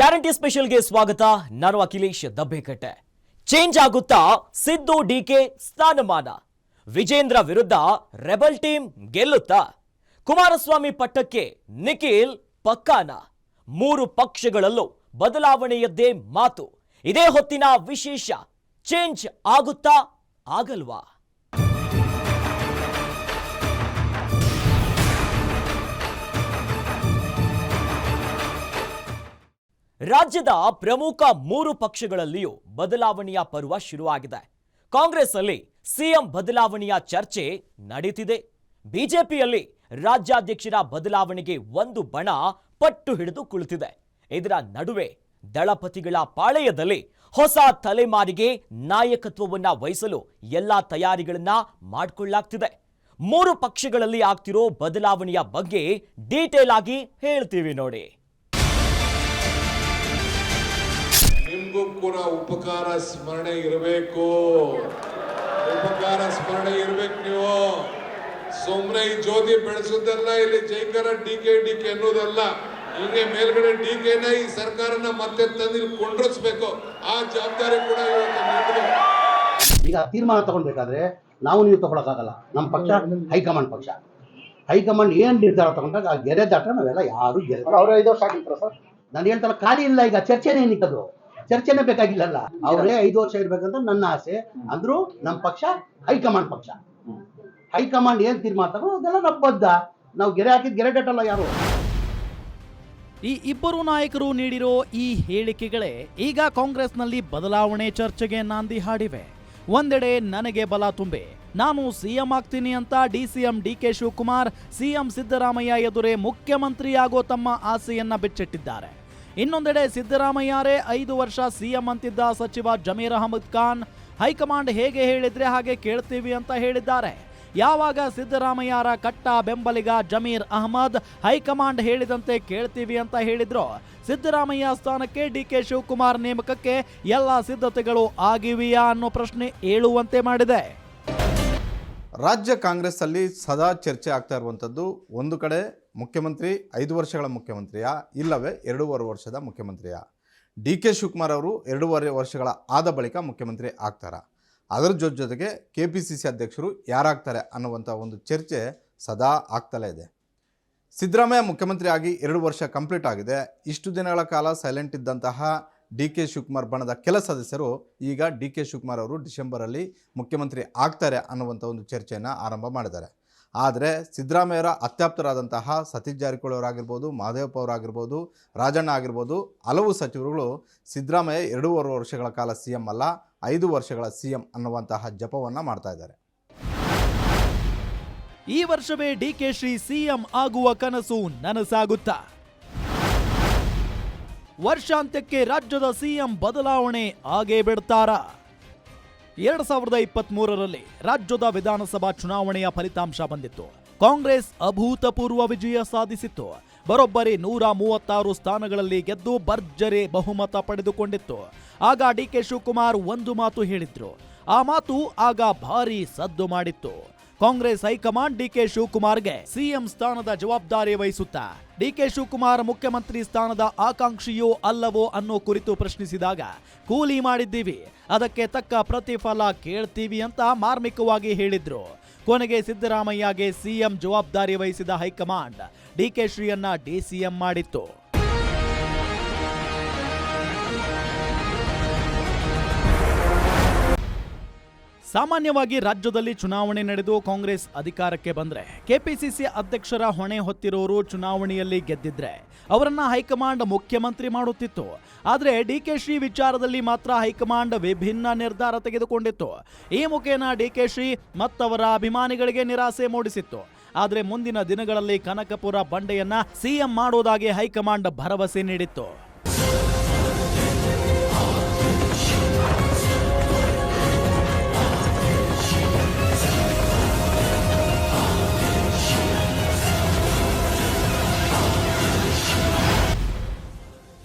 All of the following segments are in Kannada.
ಗ್ಯಾರಂಟಿ ಸ್ಪೆಷಲ್ಗೆ ಸ್ವಾಗತ. ನಾನು ಅಖಿಲೇಶ್ ದಬ್ಬೆಕಟ್ಟೆ. ಚೇಂಜ್ ಆಗುತ್ತಾ? ಸಿದ್ದು ಡಿಕೆ ಸ್ಥಾನಮಾನ. ವಿಜೇಂದ್ರ ವಿರುದ್ಧ ರೆಬಲ್ ಟೀಮ್ ಗೆಲ್ಲುತ್ತಾ? ಕುಮಾರಸ್ವಾಮಿ ಪಟ್ಟಕ್ಕೆ ನಿಖಿಲ್ ಪಕ್ಕಾನ. ಮೂರು ಪಕ್ಷಗಳಲ್ಲೂ ಬದಲಾವಣೆಯದ್ದೇ ಮಾತು. ಇದೇ ಹೊತ್ತಿನ ವಿಶೇಷ. ಚೇಂಜ್ ಆಗುತ್ತಾ? ಆಗಲ್ವಾ? ರಾಜ್ಯದ ಪ್ರಮುಖ ಮೂರು ಪಕ್ಷಗಳಲ್ಲಿಯೂ ಬದಲಾವಣೆಯ ಪರ್ವ ಶುರುವಾಗಿದೆ. ಕಾಂಗ್ರೆಸ್ ಅಲ್ಲಿ ಸಿಎಂ ಬದಲಾವಣೆಯ ಚರ್ಚೆ ನಡೀತಿದೆ. ಬಿಜೆಪಿಯಲ್ಲಿ ರಾಜ್ಯಾಧ್ಯಕ್ಷರ ಬದಲಾವಣೆಗೆ ಒಂದು ಬಣ ಪಟ್ಟು ಹಿಡಿದು ಕುಳಿತಿದೆ. ಇದರ ನಡುವೆ ದಳಪತಿಗಳ ಪಾಳೆಯದಲ್ಲಿ ಹೊಸ ತಲೆಮಾರಿಗೆ ನಾಯಕತ್ವವನ್ನ ವಹಿಸಲು ಎಲ್ಲಾ ತಯಾರಿಗಳನ್ನ ಮಾಡಿಕೊಳ್ಳಲಾಗ್ತಿದೆ ಮೂರು ಪಕ್ಷಗಳಲ್ಲಿ ಆಗ್ತಿರೋ ಬದಲಾವಣೆಯ ಬಗ್ಗೆ ಡೀಟೇಲ್ ಆಗಿ ಹೇಳ್ತೀವಿ ನೋಡಿ. ನಿಮ್ಗೂ ಕೂಡ ಉಪಕಾರ ಸ್ಮರಣೆ ಇರಬೇಕು. ಉಪಕಾರ ಸ್ಮರಣೆ ಇರ್ಬೇಕು ನೀವು. ಸುಮ್ನೆ ಈ ಜ್ಯೋತಿ ಬೆಳೆಸೋದಲ್ಲ ಇಲ್ಲಿ ಜೈಕರ ಡಿ ಕೆ ಡಿ ಕೆ ಅನ್ನೋದಲ್ಲ. ಹಿಂಗೆ ಮೇಲ್ಗಡೆ ಡಿ ಕೆನ ಈ ಸರ್ಕಾರನ ಮತ್ತೆ ತಂದು ಕೊಂಡ್ರಸ್ಬೇಕು. ಆ ಜವಾಬ್ದಾರಿ ಕೂಡ ಇವತ್ತು ಈಗ ತೀರ್ಮಾನ ತಗೊಳ್ಬೇಕಾದ್ರೆ ನಾವು ನೀವು ತಗೊಳಕ್ಕಾಗಲ್ಲ. ನಮ್ಮ ಪಕ್ಷ ಹೈಕಮಾಂಡ್ ಪಕ್ಷ. ಹೈಕಮಾಂಡ್ ಏನ್ ನಿರ್ಧಾರ ತಗೊಂಡಾಗ ಆ ಗೆರೆ ದಾಟ ನಾವೆಲ್ಲ ಯಾರು ಗೆರೆ ಅವ್ರು ಐದು ವರ್ಷ ಆಗಿರ್ತಾರ ಸರ್. ನಾನು ಹೇಳ್ತಾರ ಖಾಲಿ ಇಲ್ಲ ಈಗ ಚರ್ಚೆನೇ ಏನಿಕ್ಕದು ಚರ್ಚೆನೇ ಬೇಕಾಗಿಲ್ಲಲ್ಲ. ಅವರೇ ಐದು ವರ್ಷ ಇರ್ಬೇಕಂತ ನನ್ನ ಆಸೆ. ಅಂದ್ರು ನಮ್ಮ ಪಕ್ಷ ಹೈಕಮಾಂಡ್ ಪಕ್ಷ. ಹೈಕಮಾಂಡ್ ಏನ್ ತೀರ್ಮಾನ ಅದೆಲ್ಲ ನಮ್ಮ ಬದ್ಧ ನಾವು ಗೆರೆ ಹಾಕಿದ್ ಗೆರೆ ಕಟ್ಟಲ್ಲ ಯಾರು. ಈ ಇಬ್ಬರು ನಾಯಕರು ನೀಡಿರೋ ಈ ಹೇಳಿಕೆಗಳೇ ಈಗ ಕಾಂಗ್ರೆಸ್ನಲ್ಲಿ ಬದಲಾವಣೆ ಚರ್ಚೆಗೆ ನಾಂದಿ ಹಾಡಿವೆ. ಒಂದೆಡೆ ನನಗೆ ಬಲ ತುಂಬೆ. ನಾನು ಸಿಎಂ ಆಗ್ತೀನಿ ಅಂತ DCM DK Shivakumar CM Siddaramaiah ಎದುರೇ ಮುಖ್ಯಮಂತ್ರಿಯಾಗೋ ತಮ್ಮ ಆಸೆಯನ್ನ ಬಿಚ್ಚಿಟ್ಟಿದ್ದಾರೆ. ಇನ್ನೊಂದೆಡೆ ಸಿದ್ದರಾಮಯ್ಯರೇ ಐದು ವರ್ಷ ಸಿಎಂ ಅಂತಿದ್ದ ಸಚಿವ ಜಮೀರ್ ಅಹಮದ್ ಖಾನ್ ಹೈಕಮಾಂಡ್ ಹೇಗೆ ಹೇಳಿದ್ರೆ ಹಾಗೆ ಕೇಳ್ತೀವಿ ಅಂತ ಹೇಳಿದ್ದಾರೆ. ಯಾವಾಗ ಸಿದ್ದರಾಮಯ್ಯರ ಕಟ್ಟ ಬೆಂಬಲಿಗ ಜಮೀರ್ ಅಹಮದ್ ಹೈಕಮಾಂಡ್ ಹೇಳಿದಂತೆ ಕೇಳ್ತೀವಿ ಅಂತ ಹೇಳಿದ್ರು. ಸಿದ್ದರಾಮಯ್ಯ ಸ್ಥಾನಕ್ಕೆ ಡಿ ಕೆ ಶಿವಕುಮಾರ್ ನೇಮಕಕ್ಕೆ ಎಲ್ಲ ಸಿದ್ಧತೆಗಳು ಆಗಿವೆಯಾ ಅನ್ನೋ ಪ್ರಶ್ನೆ ಏಳುವಂತೆ ಮಾಡಿದೆ. ರಾಜ್ಯ ಕಾಂಗ್ರೆಸ್ಸಲ್ಲಿ ಸದಾ ಚರ್ಚೆ ಆಗ್ತಾ ಇರುವಂಥದ್ದು ಒಂದು ಕಡೆ ಮುಖ್ಯಮಂತ್ರಿ, ಐದು ವರ್ಷಗಳ ಮುಖ್ಯಮಂತ್ರಿಯಾ, ಇಲ್ಲವೇ ಎರಡೂವರೆ ವರ್ಷದ ಮುಖ್ಯಮಂತ್ರಿಯಾ. ಡಿ ಕೆ ಶಿವಕುಮಾರ್ ಅವರು ಎರಡೂವರೆ ವರ್ಷಗಳ ಆದ ಬಳಿಕ ಮುಖ್ಯಮಂತ್ರಿ ಆಗ್ತಾರ. ಅದರ ಜೊತೆ ಜೊತೆಗೆ ಕೆ ಪಿ ಸಿ ಸಿ ಅಧ್ಯಕ್ಷರು ಯಾರಾಗ್ತಾರೆ ಅನ್ನುವಂಥ ಒಂದು ಚರ್ಚೆ ಸದಾ ಆಗ್ತಲೇ ಇದೆ. ಸಿದ್ದರಾಮಯ್ಯ ಮುಖ್ಯಮಂತ್ರಿ ಆಗಿ ಎರಡು ವರ್ಷ ಕಂಪ್ಲೀಟ್ ಆಗಿದೆ. ಇಷ್ಟು ದಿನಗಳ ಕಾಲ ಸೈಲೆಂಟ್ ಇದ್ದಂತಹ ಡಿ ಕೆ ಶಿವಕುಮಾರ್ ಬಣದ ಕೆಲ ಸದಸ್ಯರು ಈಗ ಡಿ ಕೆ ಶಿವಕುಮಾರ್ ಅವರು ಡಿಸೆಂಬರಲ್ಲಿ ಮುಖ್ಯಮಂತ್ರಿ ಆಗ್ತಾರೆ ಅನ್ನುವಂಥ ಒಂದು ಚರ್ಚೆಯನ್ನು ಆರಂಭ ಮಾಡಿದ್ದಾರೆ. ಆದರೆ ಸಿದ್ದರಾಮಯ್ಯರ ಅತ್ಯಾಪ್ತರಾದಂತಹ ಸತೀಶ್ ಜಾರಕಿಹೊಳಿ ಅವರಾಗಿರ್ಬೋದು ಮಹದೇವಪ್ಪ ಅವರಾಗಿರ್ಬೋದು, ರಾಜಣ್ಣ ಆಗಿರ್ಬೋದು, ಹಲವು ಸಚಿವರುಗಳು ಸಿದ್ದರಾಮಯ್ಯ ಎರಡೂವರೆ ವರ್ಷಗಳ ಕಾಲ ಸಿ ಎಂ ಅಲ್ಲ, ಐದು ವರ್ಷಗಳ ಸಿ ಎಂ ಅನ್ನುವಂತಹ ಜಪವನ್ನು ಮಾಡ್ತಾ ಇದ್ದಾರೆ. ಈ ವರ್ಷವೇ ಡಿ ಕೆ ಶ್ರೀ ಸಿಎಂ ಆಗುವ ಕನಸು ನನಸಾಗುತ್ತಾ? ವರ್ಷಾಂತ್ಯಕ್ಕೆ ರಾಜ್ಯದ ಸಿಎಂ ಬದಲಾವಣೆ ಆಗೇ ಬಿಡ್ತಾರ? ಎರಡ್ ಸಾವಿರದ ಇಪ್ಪತ್ತ್ ಮೂರರಲ್ಲಿ ರಾಜ್ಯದ ವಿಧಾನಸಭಾ ಚುನಾವಣೆಯ ಫಲಿತಾಂಶ ಬಂದಿತ್ತು. ಕಾಂಗ್ರೆಸ್ ಅಭೂತಪೂರ್ವ ವಿಜಯ ಸಾಧಿಸಿತ್ತು. ಬರೋಬ್ಬರಿ ನೂರ ಮೂವತ್ತಾರು ಸ್ಥಾನಗಳಲ್ಲಿ ಗೆದ್ದು ಭರ್ಜರಿ ಬಹುಮತ ಪಡೆದುಕೊಂಡಿತ್ತು. ಆಗ ಡಿಕೆ ಶಿವಕುಮಾರ್ ಒಂದು ಮಾತು ಹೇಳಿದ್ರು. ಆ ಮಾತು ಆಗ ಭಾರಿ ಸದ್ದು ಮಾಡಿತ್ತು. ಕಾಂಗ್ರೆಸ್ ಹೈಕಮಾಂಡ್ ಡಿಕೆ ಶಿವಕುಮಾರ್ಗೆ ಸಿಎಂ ಸ್ಥಾನದ ಜವಾಬ್ದಾರಿ ವಹಿಸುತ್ತಾ. ಡಿಕೆ ಶಿವಕುಮಾರ್ ಮುಖ್ಯಮಂತ್ರಿ ಸ್ಥಾನದ ಆಕಾಂಕ್ಷಿಯೋ ಅಲ್ಲವೋ ಅನ್ನೋ ಕುರಿತು ಪ್ರಶ್ನಿಸಿದಾಗ, ಕೂಲಿ ಮಾಡಿದ್ದೀವಿ, ಅದಕ್ಕೆ ತಕ್ಕ ಪ್ರತಿಫಲ ಕೇಳ್ತೀವಿ ಅಂತ ಮಾರ್ಮಿಕವಾಗಿ ಹೇಳಿದ್ರು. ಕೊನೆಗೆ ಸಿದ್ದರಾಮಯ್ಯಗೆ ಸಿಎಂ ಜವಾಬ್ದಾರಿ ವಹಿಸಿದ ಹೈಕಮಾಂಡ್ ಡಿಕೆ ಶ್ರೀಯನ್ನ ಡಿಸಿಎಂ ಮಾಡಿತ್ತು. ಸಾಮಾನ್ಯವಾಗಿ ರಾಜ್ಯದಲ್ಲಿ ಚುನಾವಣೆ ನಡೆದು ಕಾಂಗ್ರೆಸ್ ಅಧಿಕಾರಕ್ಕೆ ಬಂದರೆ ಕೆಪಿಸಿಸಿ ಅಧ್ಯಕ್ಷರ ಹೊಣೆ ಹೊತ್ತಿರೋರು ಚುನಾವಣೆಯಲ್ಲಿ ಗೆದ್ದಿದ್ರೆ ಅವರನ್ನ ಹೈಕಮಾಂಡ್ ಮುಖ್ಯಮಂತ್ರಿ ಮಾಡುತ್ತಿತ್ತು. ಆದರೆ ಡಿಕೆ ಶ್ರೀ ವಿಚಾರದಲ್ಲಿ ಮಾತ್ರ ಹೈಕಮಾಂಡ್ ವಿಭಿನ್ನ ನಿರ್ಧಾರ ತೆಗೆದುಕೊಂಡಿತ್ತು. ಈ ಮುಖೇನ ಡಿಕೆ ಶ್ರೀ ಮತ್ತವರ ಅಭಿಮಾನಿಗಳಿಗೆ ನಿರಾಸೆ ಮೂಡಿಸಿತ್ತು. ಆದರೆ ಮುಂದಿನ ದಿನಗಳಲ್ಲಿ ಕನಕಪುರ ಬಂಡೆಯನ್ನ ಸಿಎಂ ಮಾಡೋದಾಗಿ ಹೈಕಮಾಂಡ್ ಭರವಸೆ ನೀಡಿತ್ತು.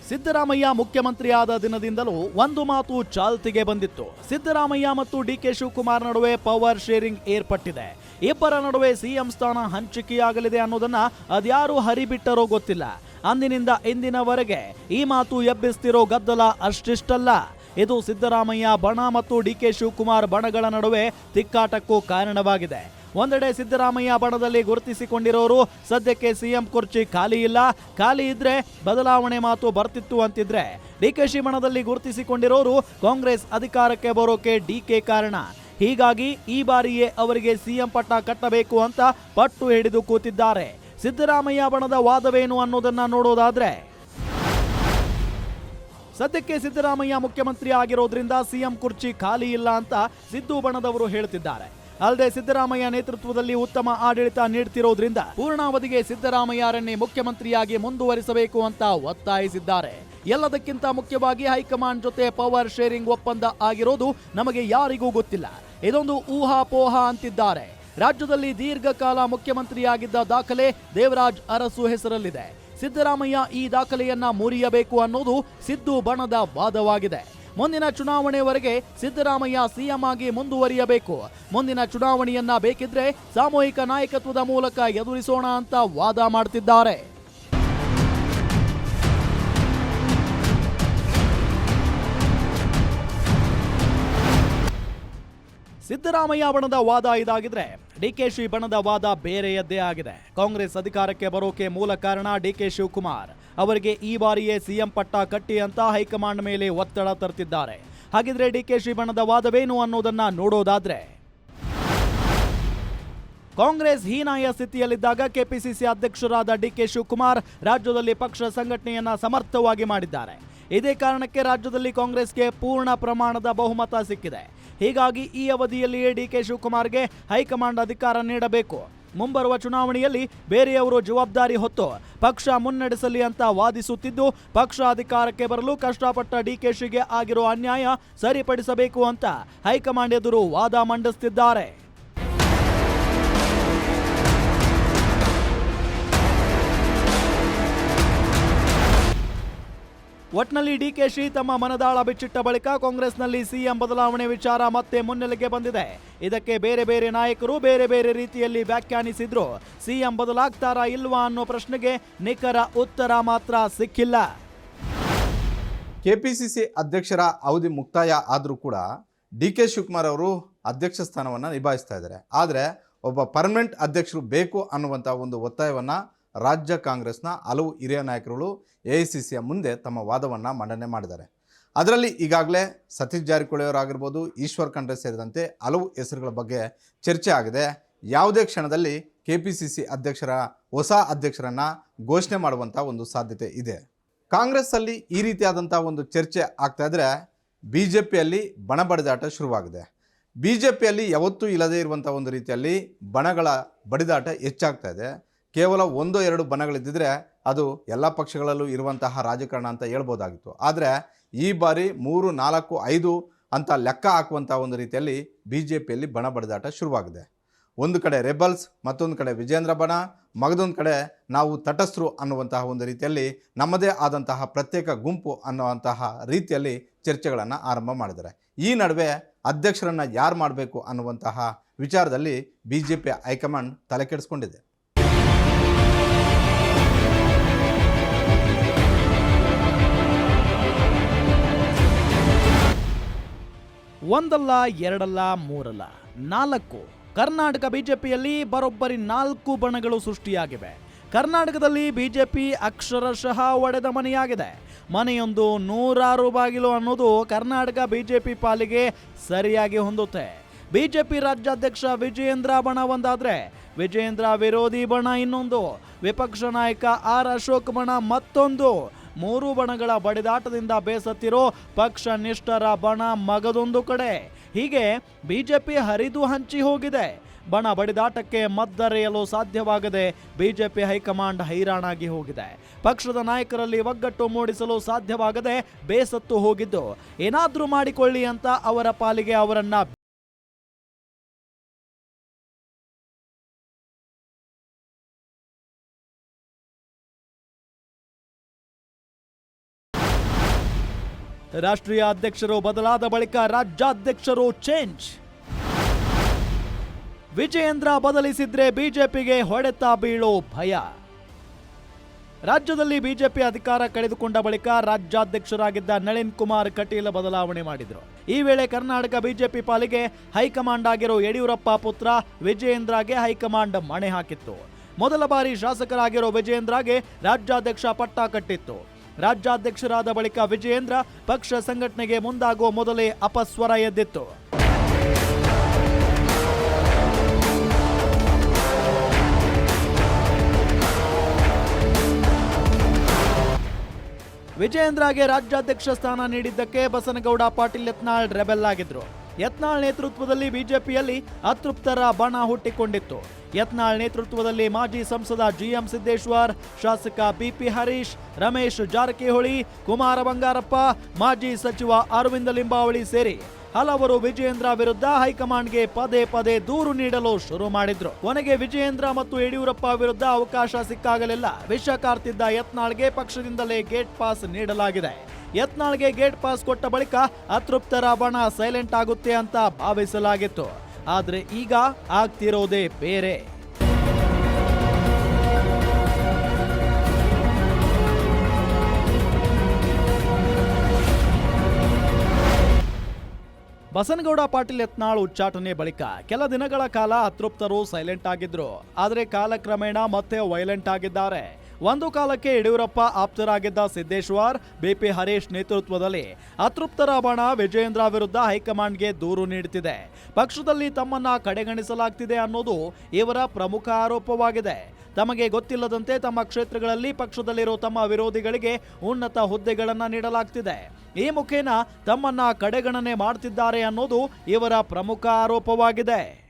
ಸಿದ್ದರಾಮಯ್ಯ ಮುಖ್ಯಮಂತ್ರಿಯಾದ ದಿನದಿಂದಲೂ ಒಂದು ಮಾತು ಚಾಲ್ತಿಗೆ ಬಂದಿತ್ತು. ಸಿದ್ದರಾಮಯ್ಯ ಮತ್ತು ಡಿಕೆ ಶಿವಕುಮಾರ್ ನಡುವೆ ಪವರ್ ಶೇರಿಂಗ್ ಏರ್ಪಟ್ಟಿದೆ. ಇಬ್ಬರ ನಡುವೆ ಸಿಎಂ ಸ್ಥಾನ ಹಂಚಿಕೆಯಾಗಲಿದೆ ಅನ್ನೋದನ್ನ ಅದ್ಯಾರು ಹರಿಬಿಟ್ಟರೋ ಗೊತ್ತಿಲ್ಲ. ಅಂದಿನಿಂದ ಇಂದಿನವರೆಗೆ ಈ ಮಾತು ಎಬ್ಬಿಸ್ತಿರೋ ಗದ್ದಲ ಅಷ್ಟಿಷ್ಟಲ್ಲ. ಇದು ಸಿದ್ದರಾಮಯ್ಯ ಬಣ ಮತ್ತು ಡಿ ಕೆ ಶಿವಕುಮಾರ್ ಬಣಗಳ ನಡುವೆ ತಿಕ್ಕಾಟಕ್ಕೂ ಕಾರಣವಾಗಿದೆ. ಒಂದೆಡೆ ಸಿದ್ದರಾಮಯ್ಯ ಬಣದಲ್ಲಿ ಗುರುತಿಸಿಕೊಂಡಿರೋರು, ಸದ್ಯಕ್ಕೆ ಸಿಎಂ ಕುರ್ಚಿ ಖಾಲಿ ಇಲ್ಲ. ಖಾಲಿ ಇದ್ರೆ ಬದಲಾವಣೆ ಮಾತು ಬರ್ತಿತ್ತು ಅಂತಿದ್ರೆ ಡಿಕೆಶಿ ಬಣದಲ್ಲಿ ಗುರುತಿಸಿಕೊಂಡಿರೋರು ಕಾಂಗ್ರೆಸ್ ಅಧಿಕಾರಕ್ಕೆ ಬರೋಕೆ ಡಿಕೆ ಕಾರಣ. ಹೀಗಾಗಿ ಈ ಬಾರಿಯೇ ಅವರಿಗೆ ಸಿಎಂ ಪಟ್ಟ ಕಟ್ಟಬೇಕು ಅಂತ ಪಟ್ಟು ಹಿಡಿದು ಕೂತಿದ್ದಾರೆ. ಸಿದ್ದರಾಮಯ್ಯ ಬಣದ ವಾದವೇನು ಅನ್ನೋದನ್ನ ನೋಡೋದಾದ್ರೆ, ಸದ್ಯಕ್ಕೆ ಸಿದ್ದರಾಮಯ್ಯ ಮುಖ್ಯಮಂತ್ರಿ ಆಗಿರೋದ್ರಿಂದ ಸಿಎಂ ಕುರ್ಚಿ ಖಾಲಿ ಇಲ್ಲ ಅಂತ ಸಿದ್ದು ಬಣದವರು ಹೇಳ್ತಿದ್ದಾರೆ. ಅಲ್ಲದೆ ಸಿದ್ದರಾಮಯ್ಯ ನೇತೃತ್ವದಲ್ಲಿ ಉತ್ತಮ ಆಡಳಿತ ನೀಡುತ್ತಿರುವುದರಿಂದ ಪೂರ್ಣಾವಧಿಗೆ ಸಿದ್ದರಾಮಯ್ಯರನ್ನೇ ಮುಖ್ಯಮಂತ್ರಿಯಾಗಿ ಮುಂದುವರಿಸಬೇಕು ಅಂತ ಒತ್ತಾಯಿಸಿದ್ದಾರೆ. ಎಲ್ಲದಕ್ಕಿಂತ ಮುಖ್ಯವಾಗಿ ಹೈಕಮಾಂಡ್ ಜೊತೆ ಪವರ್ ಶೇರಿಂಗ್ ಒಪ್ಪಂದ ಆಗಿರೋದು ನಮಗೆ ಯಾರಿಗೂ ಗೊತ್ತಿಲ್ಲ. ಇದೊಂದು ಊಹಾಪೋಹ ಅಂತಿದ್ದಾರೆ. ರಾಜ್ಯದಲ್ಲಿ ದೀರ್ಘಕಾಲ ಮುಖ್ಯಮಂತ್ರಿಯಾಗಿದ್ದ ದಾಖಲೆ ದೇವರಾಜ್ ಅರಸು ಹೆಸರಲ್ಲಿದೆ. ಸಿದ್ದರಾಮಯ್ಯ ಈ ದಾಖಲೆಯನ್ನ ಮುರಿಯಬೇಕು ಅನ್ನೋದು ಸಿದ್ದು ಬಣದ ವಾದವಾಗಿದೆ. ಮುಂದಿನ ಚುನಾವಣೆವರೆಗೆ ಸಿದ್ದರಾಮಯ್ಯ ಸಿಎಂ ಆಗಿ ಮುಂದುವರಿಯಬೇಕು. ಮುಂದಿನ ಚುನಾವಣೆಯನ್ನ ಬೇಕಿದ್ರೆ ಸಾಮೂಹಿಕ ನಾಯಕತ್ವದ ಮೂಲಕ ಎದುರಿಸೋಣ ಅಂತ ವಾದ ಮಾಡ್ತಿದ್ದಾರೆ. ಸಿದ್ದರಾಮಯ್ಯ ಬಣದ ವಾದ ಇದಾಗಿದ್ರೆ ಡಿಕೆಶಿ ಬಣದ ವಾದ ಬೇರೆಯದ್ದೇ ಆಗಿದೆ. ಕಾಂಗ್ರೆಸ್ ಅಧಿಕಾರಕ್ಕೆ ಬರೋಕೆ ಮೂಲ ಕಾರಣ ಡಿಕೆ ಶಿವಕುಮಾರ್. ಅವರಿಗೆ ಈ ಬಾರಿಯೇ ಸಿಎಂ ಪಟ್ಟ ಕಟ್ಟಿ ಅಂತ ಹೈಕಮಾಂಡ್ ಮೇಲೆ ಒತ್ತಡ ತರ್ತಿದ್ದಾರೆ. ಹಾಗಿದ್ರೆ ಡಿಕೆಶಿ ಬಣದ ವಾದವೇನು ಅನ್ನೋದನ್ನ ನೋಡೋದಾದ್ರೆ, ಕಾಂಗ್ರೆಸ್ ಹೀನಾಯ ಸ್ಥಿತಿಯಲ್ಲಿದ್ದಾಗ ಕೆಪಿಸಿಸಿ ಅಧ್ಯಕ್ಷರಾದ ಡಿಕೆ ಶಿವಕುಮಾರ್ ರಾಜ್ಯದಲ್ಲಿ ಪಕ್ಷ ಸಂಘಟನೆಯನ್ನ ಸಮರ್ಥವಾಗಿ ಮಾಡಿದ್ದಾರೆ. ಇದೇ ಕಾರಣಕ್ಕೆ ರಾಜ್ಯದಲ್ಲಿ ಕಾಂಗ್ರೆಸ್ಗೆ ಪೂರ್ಣ ಪ್ರಮಾಣದ ಬಹುಮತ ಸಿಕ್ಕಿದೆ. ಹೀಗಾಗಿ ಈ ಅವಧಿಯಲ್ಲಿಯೇ ಡಿಕೆ ಶಿವಕುಮಾರ್ಗೆ ಹೈಕಮಾಂಡ್ ಅಧಿಕಾರ ನೀಡಬೇಕು. ಮುಂಬರುವ ಚುನಾವಣೆಯಲ್ಲಿ ಬೇರೆಯವರು ಜವಾಬ್ದಾರಿ ಹೊತ್ತು ಪಕ್ಷ ಮುನ್ನಡೆಸಲಿ ಅಂತ ವಾದಿಸುತ್ತಿದ್ದು, ಪಕ್ಷ ಅಧಿಕಾರಕ್ಕೆ ಬರಲು ಕಷ್ಟಪಟ್ಟ ಡಿಕೆಶಿಗೆ ಆಗಿರೋ ಅನ್ಯಾಯ ಸರಿಪಡಿಸಬೇಕು ಅಂತ ಹೈಕಮಾಂಡ್ ಎದುರು ವಾದ ಮಂಡಿಸುತ್ತಿದ್ದಾರೆ. ಒಟ್ನಲ್ಲಿ ಡಿಕೆಶಿ ತಮ್ಮ ಮನದಾಳ ಬಿಚ್ಚಿಟ್ಟ ಬಳಿಕ ಕಾಂಗ್ರೆಸ್ನಲ್ಲಿ ಸಿಎಂ ಬದಲಾವಣೆ ವಿಚಾರ ಮತ್ತೆ ಮುನ್ನೆಲೆಗೆ ಬಂದಿದೆ. ಇದಕ್ಕೆ ಬೇರೆ ಬೇರೆ ನಾಯಕರು ಬೇರೆ ಬೇರೆ ರೀತಿಯಲ್ಲಿ ವ್ಯಾಖ್ಯಾನಿಸಿದ್ರು. ಸಿಎಂ ಬದಲಾಗ್ತಾರಾ ಇಲ್ವಾ ಅನ್ನೋ ಪ್ರಶ್ನೆಗೆ ನಿಖರ ಉತ್ತರ ಮಾತ್ರ ಸಿಕ್ಕಿಲ್ಲ. ಕೆಪಿಸಿಸಿ ಅಧ್ಯಕ್ಷರ ಅವಧಿ ಮುಕ್ತಾಯ ಆದರೂ ಕೂಡ ಡಿ ಕೆ ಶಿವಕುಮಾರ್ ಅವರು ಅಧ್ಯಕ್ಷ ಸ್ಥಾನವನ್ನು ನಿಭಾಯಿಸ್ತಾ ಇದ್ದಾರೆ. ಆದರೆ ಒಬ್ಬ ಪರ್ಮನೆಂಟ್ ಅಧ್ಯಕ್ಷರು ಬೇಕು ಅನ್ನುವಂಥ ಒಂದು ಒತ್ತಾಯವನ್ನು ರಾಜ್ಯ ಕಾಂಗ್ರೆಸ್ನ ಹಲವು ಹಿರಿಯ ನಾಯಕರುಗಳು ಎ ಮುಂದೆ ತಮ್ಮ ವಾದವನ್ನು ಮಂಡನೆ ಮಾಡಿದ್ದಾರೆ. ಅದರಲ್ಲಿ ಈಗಾಗಲೇ ಸತೀಶ್ ಜಾರಕಿಹೊಳಿಯವರಾಗಿರ್ಬೋದು ಈಶ್ವರ್ ಖಂಡ್ರೆ ಸೇರಿದಂತೆ ಹಲವು ಹೆಸರುಗಳ ಬಗ್ಗೆ ಚರ್ಚೆ ಆಗಿದೆ. ಯಾವುದೇ ಕ್ಷಣದಲ್ಲಿ ಕೆ ಅಧ್ಯಕ್ಷರ, ಹೊಸ ಅಧ್ಯಕ್ಷರನ್ನು ಘೋಷಣೆ ಮಾಡುವಂಥ ಒಂದು ಸಾಧ್ಯತೆ ಇದೆ. ಕಾಂಗ್ರೆಸ್ಸಲ್ಲಿ ಈ ರೀತಿಯಾದಂಥ ಒಂದು ಚರ್ಚೆ ಆಗ್ತಾ ಇದ್ರೆ ಬಿ ಜೆ ಪಿಯಲ್ಲಿ ಬಣ ಬಡಿದಾಟ ಶುರುವಾಗಿದೆ. ಬಿ ಜೆ ಪಿಯಲ್ಲಿ ಯಾವತ್ತೂ ಇಲ್ಲದೇ ಇರುವಂಥ ಒಂದು ರೀತಿಯಲ್ಲಿ ಬಣಗಳ ಬಡಿದಾಟ ಹೆಚ್ಚಾಗ್ತಾ ಇದೆ. ಕೇವಲ ಒಂದೋ ಎರಡು ಬಣಗಳಿದ್ದಿದ್ರೆ ಅದು ಎಲ್ಲ ಪಕ್ಷಗಳಲ್ಲೂ ಇರುವಂತಹ ರಾಜಕಾರಣ ಅಂತ ಹೇಳ್ಬೋದಾಗಿತ್ತು. ಆದರೆ ಈ ಬಾರಿ ಮೂರು, ನಾಲ್ಕು, ಐದು ಅಂತ ಲೆಕ್ಕ ಹಾಕುವಂಥ ಒಂದು ರೀತಿಯಲ್ಲಿ ಬಿ ಜೆ ಪಿಯಲ್ಲಿ ಬಣ ಬಡಿದಾಟ ಶುರುವಾಗಿದೆ. ಒಂದು ಕಡೆ ರೆಬಲ್ಸ್, ಮತ್ತೊಂದು ಕಡೆ ವಿಜೇಂದ್ರ ಬಣ, ಮಗದೊಂದು ಕಡೆ ನಾವು ತಟಸ್ಥರು ಅನ್ನುವಂತಹ ಒಂದು ರೀತಿಯಲ್ಲಿ ನಮ್ಮದೇ ಆದಂತಹ ಪ್ರತ್ಯೇಕ ಗುಂಪು ಅನ್ನುವಂತಹ ರೀತಿಯಲ್ಲಿ ಚರ್ಚೆಗಳನ್ನು ಆರಂಭ ಮಾಡಿದ್ದಾರೆ. ಈ ನಡುವೆ ಅಧ್ಯಕ್ಷರನ್ನು ಯಾರು ಮಾಡಬೇಕು ಅನ್ನುವಂತಹ ವಿಚಾರದಲ್ಲಿ ಬಿ ಜೆ ಪಿ ಹೈಕಮಾಂಡ್ ತಲೆ ಕೆಡಿಸ್ಕೊಂಡಿದೆ. ಒಂದಲ್ಲ, ಎರಡಲ್ಲ, ಮೂರಲ್ಲ. ನಾಲ್ಕು. ಕರ್ನಾಟಕ ಬಿಜೆಪಿಯಲ್ಲಿ ಬರೋಬ್ಬರಿ ನಾಲ್ಕು ಬಣಗಳು ಸೃಷ್ಟಿಯಾಗಿವೆ. ಕರ್ನಾಟಕದಲ್ಲಿ ಬಿಜೆಪಿ ಅಕ್ಷರಶಃ ಒಡೆದ ಮನೆಯಾಗಿದೆ. ಮನೆಯೊಂದು ನೂರಾರು ಬಾಗಿಲು ಅನ್ನೋದು ಕರ್ನಾಟಕ ಬಿಜೆಪಿ ಪಾಲಿಗೆ ಸರಿಯಾಗಿ ಹೊಂದುತ್ತೆ. ಬಿಜೆಪಿ ರಾಜ್ಯಾಧ್ಯಕ್ಷ ವಿಜಯೇಂದ್ರ ಬಣ ಒಂದಾದ್ರೆ, ವಿಜಯೇಂದ್ರ ವಿರೋಧಿ ಬಣ ಇನ್ನೊಂದು, ವಿಪಕ್ಷ ನಾಯಕ ಆರ್ ಅಶೋಕ್ ಬಣ ಮತ್ತೊಂದು. ಮೂರು ಬಣಗಳ ಬಡಿದಾಟದಿಂದ ಬೇಸತ್ತಿರೋ ಪಕ್ಷ ನಿಷ್ಠರ ಬಣ ಮಗದೊಂದು ಕಡೆ. ಹೀಗೆ ಬಿಜೆಪಿ ಹರಿದು ಹಂಚಿ ಹೋಗಿದೆ. ಬಣ ಬಡಿದಾಟಕ್ಕೆ ಮದ್ದರೆಯಲು ಸಾಧ್ಯವಾಗದೆ ಬಿಜೆಪಿ ಹೈಕಮಾಂಡ್ ಹೈರಾಣಾಗಿ ಹೋಗಿದೆ. ಪಕ್ಷದ ನಾಯಕರಲ್ಲಿ ಒಗ್ಗಟ್ಟು ಮೂಡಿಸಲು ಸಾಧ್ಯವಾಗದೆ ಬೇಸತ್ತು ಹೋಗಿದ್ದು. ಏನಾದರೂ ಮಾಡಿಕೊಳ್ಳಿ ಅಂತ ಅವರ ಪಾಲಿಗೆ ಅವರನ್ನ ರಾಷ್ಟ್ರೀಯ ಅಧ್ಯಕ್ಷರು ಬದಲಾದ ಬಳಿಕ ರಾಜ್ಯಾಧ್ಯಕ್ಷರು ಚೇಂಜ್. ವಿಜಯೇಂದ್ರ ಬದಲಿಸಿದ್ರೆ ಬಿಜೆಪಿಗೆ ಹೊಡೆತ ಬೀಳೋ ಭಯ. ರಾಜ್ಯದಲ್ಲಿ ಬಿಜೆಪಿ ಅಧಿಕಾರ ಕಳೆದುಕೊಂಡ ಬಳಿಕ ರಾಜ್ಯಾಧ್ಯಕ್ಷರಾಗಿದ್ದ ನಳಿನ್ ಕುಮಾರ್ ಕಟೀಲ್ ಬದಲಾವಣೆ ಮಾಡಿದರು. ಈ ವೇಳೆ ಕರ್ನಾಟಕ ಬಿಜೆಪಿ ಪಾಲಿಗೆ ಹೈಕಮಾಂಡ್ ಆಗಿರೋ ಯಡಿಯೂರಪ್ಪ ಪುತ್ರ ವಿಜಯೇಂದ್ರಗೆ ಹೈಕಮಾಂಡ್ ಮಣೆ ಹಾಕಿತ್ತು. ಮೊದಲ ಬಾರಿ ಶಾಸಕರಾಗಿರೋ ವಿಜಯೇಂದ್ರಗೆ ರಾಜ್ಯಾಧ್ಯಕ್ಷ ಪಟ್ಟ ಕಟ್ಟಿತ್ತು. ರಾಜ್ಯಾಧ್ಯಕ್ಷರಾದ ಬಳಿಕ ವಿಜಯೇಂದ್ರ ಪಕ್ಷ ಸಂಘಟನೆಗೆ ಮುಂದಾಗುವ ಮೊದಲೇ ಅಪಸ್ವರ ಎದ್ದಿತ್ತು. ವಿಜಯೇಂದ್ರಗೆ ರಾಜ್ಯಾಧ್ಯಕ್ಷ ಸ್ಥಾನ ನೀಡಿದ್ದಕ್ಕೆ ಬಸನಗೌಡ ಪಾಟೀಲ್ ಯತ್ನಾಳ್ ರೆಬೆಲ್ ಆಗಿದ್ರು. ಯತ್ನಾಳ್ ನೇತೃತ್ವದಲ್ಲಿ ಬಿಜೆಪಿಯಲ್ಲಿ ಅತೃಪ್ತರ ಬಣ ಹುಟ್ಟಿಕೊಂಡಿತ್ತು. ಯತ್ನಾಳ್ ನೇತೃತ್ವದಲ್ಲಿ ಮಾಜಿ ಸಂಸದ ಜಿಎಂ ಸಿದ್ದೇಶ್ವರ್, ಶಾಸಕ ಬಿಪಿ ಹರೀಶ್, ರಮೇಶ್ ಜಾರಕಿಹೊಳಿ, ಕುಮಾರ ಬಂಗಾರಪ್ಪ, ಮಾಜಿ ಸಚಿವ ಅರವಿಂದ ಲಿಂಬಾವಳಿ ಸೇರಿ ಹಲವರು ವಿಜಯೇಂದ್ರ ವಿರುದ್ಧ ಹೈಕಮಾಂಡ್ಗೆ ಪದೇ ಪದೇ ದೂರು ನೀಡಲು ಶುರು ಮಾಡಿದ್ರು. ಕೊನೆಗೆ ವಿಜಯೇಂದ್ರ ಮತ್ತು ಯಡಿಯೂರಪ್ಪ ವಿರುದ್ಧ ಅವಕಾಶ ಸಿಕ್ಕಾಗಲಿಲ್ಲ. ವಿಷ ಕಾರ್ತಿದ್ದ ಯತ್ನಾಳ್ಗೆ ಪಕ್ಷದಿಂದಲೇ ಗೇಟ್ ಪಾಸ್ ನೀಡಲಾಗಿದೆ. ಯತ್ನಾಳ್ಗೆ ಗೇಟ್ ಪಾಸ್ ಕೊಟ್ಟ ಬಳಿಕ ಅತೃಪ್ತರ ಬಣ ಸೈಲೆಂಟ್ ಆಗುತ್ತೆ ಅಂತ ಭಾವಿಸಲಾಗಿತ್ತು. ಆದ್ರೆ ಈಗ ಆಗ್ತಿರೋದೇ ಬೇರೆ. ಬಸನಗೌಡ ಪಾಟೀಲ್ ಯತ್ನಾಳ್ ಉಚ್ಚಾಟನೆ ಬಳಿಕ ಕೆಲ ದಿನಗಳ ಕಾಲ ಅತೃಪ್ತರು ಸೈಲೆಂಟ್ ಆಗಿದ್ರು. ಆದರೆ ಕಾಲಕ್ರಮೇಣ ಮತ್ತೆ ವೈಲೆಂಟ್ ಆಗಿದ್ದಾರೆ. ಒಂದು ಕಾಲಕ್ಕೆ ಯಡಿಯೂರಪ್ಪ ಆಪ್ತರಾಗಿದ್ದ ಸಿದ್ದೇಶ್ವರ್, ಬಿಪಿ ಹರೀಶ್ ನೇತೃತ್ವದಲ್ಲಿ ಅತೃಪ್ತರ ಬಣ ವಿಜಯೇಂದ್ರ ವಿರುದ್ಧ ಹೈಕಮಾಂಡ್ಗೆ ದೂರು ನೀಡುತ್ತಿದೆ. ಪಕ್ಷದಲ್ಲಿ ತಮ್ಮನ್ನ ಕಡೆಗಣಿಸಲಾಗ್ತಿದೆ ಅನ್ನೋದು ಇವರ ಪ್ರಮುಖ ಆರೋಪವಾಗಿದೆ. ತಮಗೆ ಗೊತ್ತಿಲ್ಲದಂತೆ ತಮ್ಮ ಕ್ಷೇತ್ರಗಳಲ್ಲಿ ಪಕ್ಷದಲ್ಲಿರೋ ತಮ್ಮ ವಿರೋಧಿಗಳಿಗೆ ಉನ್ನತ ಹುದ್ದೆಗಳನ್ನು ನೀಡಲಾಗ್ತಿದೆ. ಈ ಮುಖೇನ ತಮ್ಮನ್ನ ಕಡೆಗಣನೆ ಮಾಡ್ತಿದ್ದಾರೆ ಅನ್ನೋದು ಇವರ ಪ್ರಮುಖ ಆರೋಪವಾಗಿದೆ.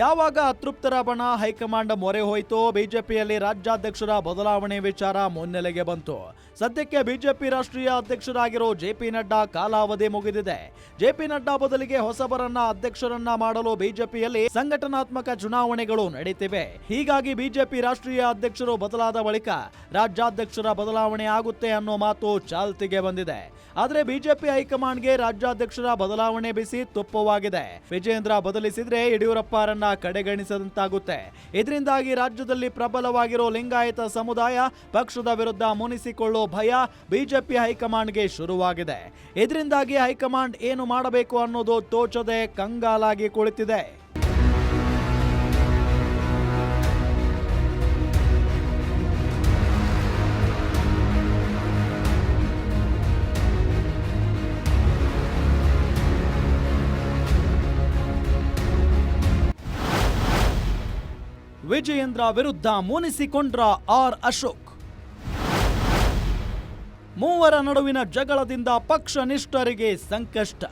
ಯಾವಾಗ ಅತೃಪ್ತರ ಬಣ ಹೈಕಮಾಂಡ್ ಮೊರೆ ಹೋಯಿತೋ ಬಿಜೆಪಿಯಲ್ಲಿ ರಾಜ್ಯಾಧ್ಯಕ್ಷರ ಬದಲಾವಣೆ ವಿಚಾರ ಮುನ್ನೆಲೆಗೆ ಬಂತು. ಸದ್ಯಕ್ಕೆ ಬಿಜೆಪಿ ರಾಷ್ಟ್ರೀಯ ಅಧ್ಯಕ್ಷರಾಗಿರೋ ಜೆಪಿ ನಡ್ಡಾ ಕಾಲಾವಧಿ ಮುಗಿದಿದೆ. ಜೆಪಿ ನಡ್ಡಾ ಬದಲಿಗೆ ಹೊಸಬರನ್ನ ಅಧ್ಯಕ್ಷರನ್ನ ಮಾಡಲು ಬಿಜೆಪಿಯಲ್ಲಿ ಸಂಘಟನಾತ್ಮಕ ಚುನಾವಣೆಗಳು ನಡೆಯುತ್ತಿವೆ ಹೀಗಾಗಿ ಬಿಜೆಪಿ ರಾಷ್ಟ್ರೀಯ ಅಧ್ಯಕ್ಷರು ಬದಲಾದ ಬಳಿಕ ರಾಜ್ಯಾಧ್ಯಕ್ಷರ ಬದಲಾವಣೆ ಆಗುತ್ತೆ ಅನ್ನೋ ಮಾತು ಚಾಲ್ತಿಗೆ ಬಂದಿದೆ. ಆದ್ರೆ ಬಿಜೆಪಿ ಹೈಕಮಾಂಡ್ಗೆ ರಾಜ್ಯಾಧ್ಯಕ್ಷರ ಬದಲಾವಣೆ ಬಿಸಿ ತುಪ್ಪವಾಗಿದೆ. ವಿಜೇಂದ್ರ ಬದಲಿಸಿದ್ರೆ ಯಡಿಯೂರಪ್ಪರನ್ನ ಕಡೆಗಣಿಸದಂತಾಗುತ್ತೆ. ಇದರಿಂದಾಗಿ ರಾಜ್ಯದಲ್ಲಿ ಪ್ರಬಲವಾಗಿರೋ ಲಿಂಗಾಯತ ಸಮುದಾಯ ಪಕ್ಷದ ವಿರುದ್ಧ ಮುನಿಸಿಕೊಳ್ಳೋ ಭಯ ಬಿಜೆಪಿ ಹೈಕಮಾಂಡ್ಗೆ ಶುರುವಾಗಿದೆ. ಇದರಿಂದಾಗಿ ಹೈಕಮಾಂಡ್ ಏನು ಮಾಡಬೇಕು ಅನ್ನೋದು ತೋಚದೆ ಕಂಗಾಲಾಗಿ ಕುಳಿತಿದೆ. ವಿಜಯೇಂದ್ರ ವಿರುದ್ಧ ಮುನಿಸಿಕೊಂಡ್ರ ಆರ್ ಅಶೋಕ್. ಮೂವರ ನಡುವಿನ ಜಗಳದಿಂದ ಪಕ್ಷ ನಿಷ್ಠರಿಗೆ ಸಂಕಷ್ಟ.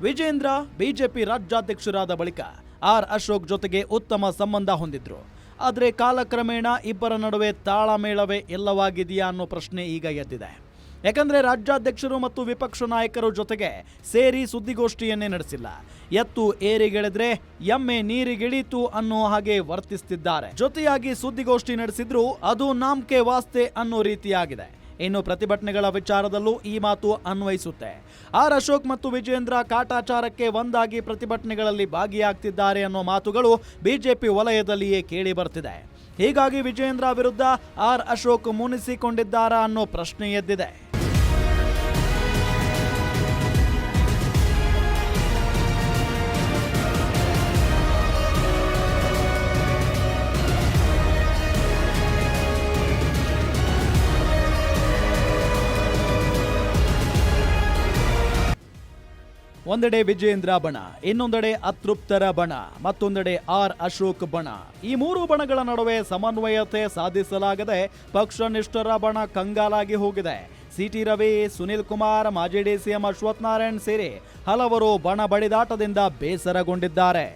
ವಿಜೇಂದ್ರ ಬಿಜೆಪಿ ರಾಜ್ಯಾಧ್ಯಕ್ಷರಾದ ಬಳಿಕ ಆರ್ ಅಶೋಕ್ ಜೊತೆಗೆ ಉತ್ತಮ ಸಂಬಂಧ ಹೊಂದಿದ್ರು. ಆದರೆ ಕಾಲಕ್ರಮೇಣ ಇಬ್ಬರ ನಡುವೆ ತಾಳಮೇಳವೇ ಎಲ್ಲವಾಗಿದೆಯಾ ಅನ್ನೋ ಪ್ರಶ್ನೆ ಈಗ ಎದ್ದಿದೆ. ಯಾಕಂದರೆ ರಾಜ್ಯಾಧ್ಯಕ್ಷರು ಮತ್ತು ವಿಪಕ್ಷ ನಾಯಕರು ಜೊತೆಗೆ ಸೇರಿ ಸುದ್ದಿಗೋಷ್ಠಿಯನ್ನೇ ನಡೆಸಿಲ್ಲ. ಎತ್ತು ಏರಿಗೆಳೆದ್ರೆ ಎಮ್ಮೆ ನೀರಿಗಿಳೀತು ಅನ್ನೋ ಹಾಗೆ ವರ್ತಿಸ್ತಿದ್ದಾರೆ. ಜೊತೆಯಾಗಿ ಸುದ್ದಿಗೋಷ್ಠಿ ನಡೆಸಿದ್ರು ಅದು ನಾಮ್ಕೆ ವಾಸ್ತೆ ಅನ್ನೋ ರೀತಿಯಾಗಿದೆ. ಇನ್ನು ಪ್ರತಿಭಟನೆಗಳ ವಿಚಾರದಲ್ಲೂ ಈ ಮಾತು ಅನ್ವಯಿಸುತ್ತೆ. ಆರ್ ಅಶೋಕ್ ಮತ್ತು ವಿಜೇಂದ್ರ ಕಾಟಾಚಾರಕ್ಕೆ ಒಂದಾಗಿ ಪ್ರತಿಭಟನೆಗಳಲ್ಲಿ ಭಾಗಿಯಾಗ್ತಿದ್ದಾರೆ ಅನ್ನೋ ಮಾತುಗಳು ಬಿಜೆಪಿ ವಲಯದಲ್ಲಿಯೇ ಕೇಳಿ ಬರ್ತಿದೆ. ಹೀಗಾಗಿ ವಿಜೇಂದ್ರ ವಿರುದ್ಧ ಆರ್ ಅಶೋಕ್ ಮುನಿಸಿಕೊಂಡಿದ್ದಾರಾ ಅನ್ನೋ ಪ್ರಶ್ನೆ ಎದ್ದಿದೆ. ಒಂದೆಡೆ ವಿಜೇಂದ್ರ ಬಣ, ಇನ್ನೊಂದೆಡೆ ಅತೃಪ್ತರ ಬಣ, ಮತ್ತೊಂದೆಡೆ ಆರ್ ಅಶೋಕ್ ಬಣ. ಈ ಮೂರು ಬಣಗಳ ನಡುವೆ ಸಮನ್ವಯತೆ ಸಾಧಿಸಲಾಗದೆ ಪಕ್ಷನಿಷ್ಠರ ಬಣ ಕಂಗಾಲಾಗಿ ಹೋಗಿದೆ. ಸಿಟಿ ರವಿ, ಸುನಿಲ್ ಕುಮಾರ್, ಮಾಜಿ ಡಿಸಿಎಂ ಅಶ್ವಥ್ ನಾರಾಯಣ್ ಸೇರಿ ಹಲವರು ಬಣ ಬಡಿದಾಟದಿಂದ ಬೇಸರಗೊಂಡಿದ್ದಾರೆ.